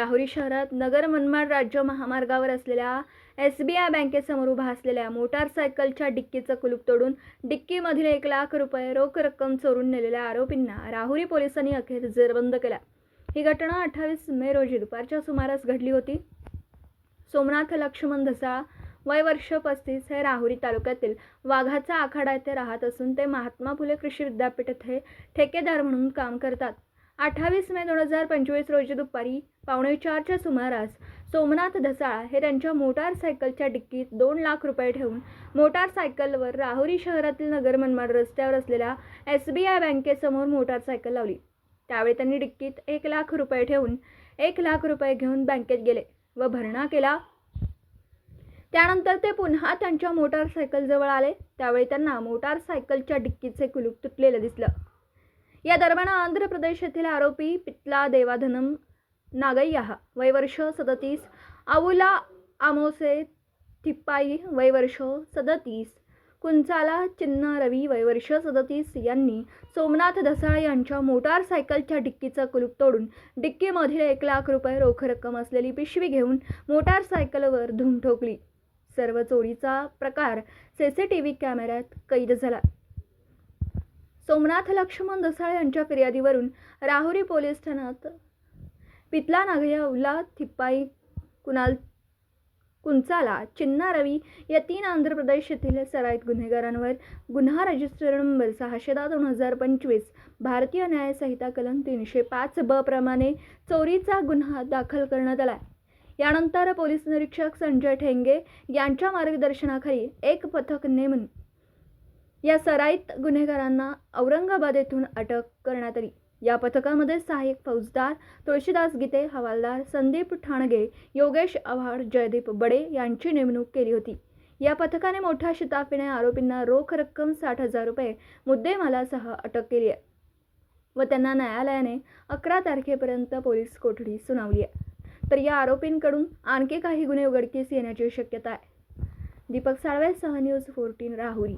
राहुरी शहरात नगर मनमाड राज्य महामार्गावर असलेल्या एस बी आय बँकेसमोर उभा असलेल्या मोटारसायकलच्या डिक्कीचं कुलूप तोडून डिक्कीमधील एक लाख रुपये रोख रक्कम चोरून नेलेल्या आरोपींना राहुरी पोलिसांनी अखेर जेरबंद केला. ही घटना अठ्ठावीस मे रोजी दुपारच्या सुमारास घडली होती. सोमनाथ लक्ष्मण धसाळ वय वर्ष पस्तीस हे राहुरी तालुक्यातील वाघाचा आखाडा येथे राहत असून ते महात्मा फुले कृषी विद्यापीठ हे ठेकेदार म्हणून काम करतात. अठ्ठावीस मे दोन हजार पंचवीस रोजी दुपारी पावणे चारच्या सुमारास सोमनाथ धसाळ हे त्यांच्या मोटारसायकलच्या डिक्कीत दोन लाख रुपये ठेवून मोटारसायकलवर राहुरी शहरातील नगर मनमाड रस्त्यावर असलेल्या एस बी आय बँकेसमोर मोटारसायकल लावली. त्यावेळी त्यांनी डिक्कीत एक लाख रुपये ठेवून एक लाख रुपये घेऊन बँकेत गेले व भरणा केला. त्यानंतर ते पुन्हा त्यांच्या मोटारसायकलजवळ आले. त्यावेळी त्यांना मोटारसायकलच्या डिक्कीचे कुलूप तुटलेलं दिसलं. या दरम्यान आंध्र प्रदेश येथील आरोपी पितला देवाधनम नागय्या वयवर्ष सदतीस आऊला आमोसे थिप्पाई वयवर्ष सदतीस कुंचाला चिन्ना रवी वयवर्ष सदतीस यांनी सोमनाथ धसाळ यांच्या मोटारसायकलच्या डिक्कीचं कुलूप तोडून डिक्कीमधील एक लाख रुपये रोख रक्कम असलेली पिशवी घेऊन मोटारसायकलवर धूम ठोकली. सर्व चोरीचा प्रकार सी सी टी व्ही कॅमेऱ्यात कैद झाला. सोमनाथ लक्ष्मण दसाळ यांच्या फिर्यादीवरून राहुरी पोलीस ठाण्यात पितला नागया उल्ला थिप्पाई कुणाल कुंचाला चिन्ना रवी या तीन आंध्र प्रदेश येथील सराईत गुन्हेगारांवर गुन्हा रजिस्टर नंबर सहाशे दहा दोन हजार पंचवीस भारतीय न्याय संहिता कलम तीनशे पाच ब प्रमाणे चोरीचा गुन्हा दाखल करण्यात आला यानंतर पोलीस निरीक्षक संजय ठेंगे यांच्या मार्गदर्शनाखाली एक पथक नेमून या सराईत गुन्हेगारांना औरंगाबाद येथून अटक करण्यात आली. या पथकामध्ये सहाय्यक फौजदार तुळशीदास गीते हवालदार संदीप ठाणगे योगेश आव्हाड जयदीप बडे यांची नेमणूक केली होती. या पथकाने मोठ्या शिताफीने आरोपींना रोख रक्कम साठ हजार रुपये मुद्देमालासह अटक केली आहे व त्यांना न्यायालयाने अकरा तारखेपर्यंत पोलीस कोठडी सुनावली आहे. तर या आरोपींकडून आणखी काही गुन्हे उघडकीस येण्याची शक्यता आहे. दीपक साळवे सह न्यूज फोर्टीन राहुरी.